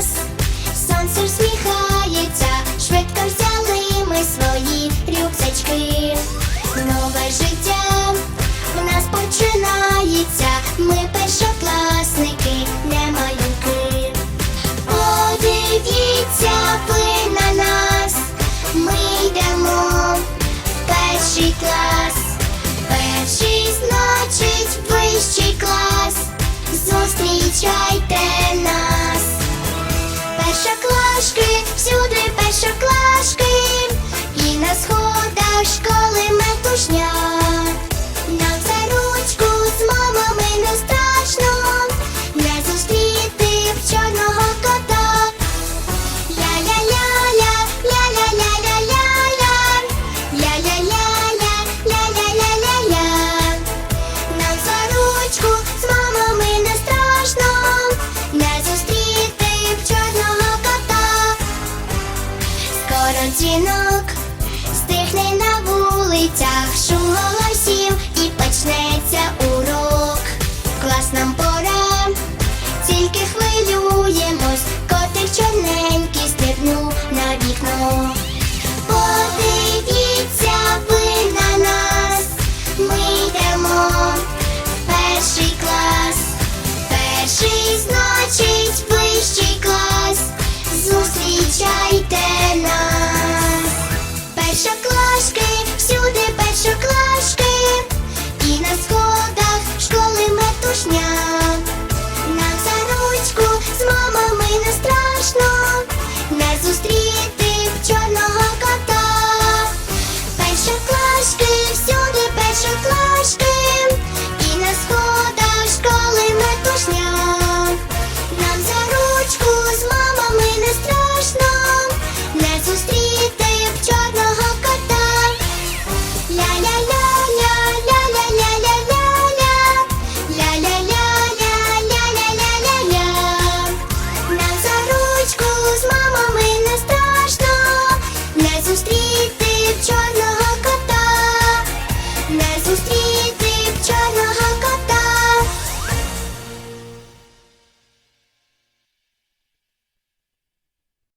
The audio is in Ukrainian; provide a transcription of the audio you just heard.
нас, сонце всміхається, швидко взяли ми свої рюкзачки. Нове життя в нас починається, ми першокласники, не малюки. Подивіться ви на нас, ми йдемо в перший клас, перший значить вищий клас. Зустрічайте. Дзвінок, стихне на вулицях шум голосів і почнеться урок. Клас нам пора, тільки хвилюємось, котик чорненький стрибнув на вікно.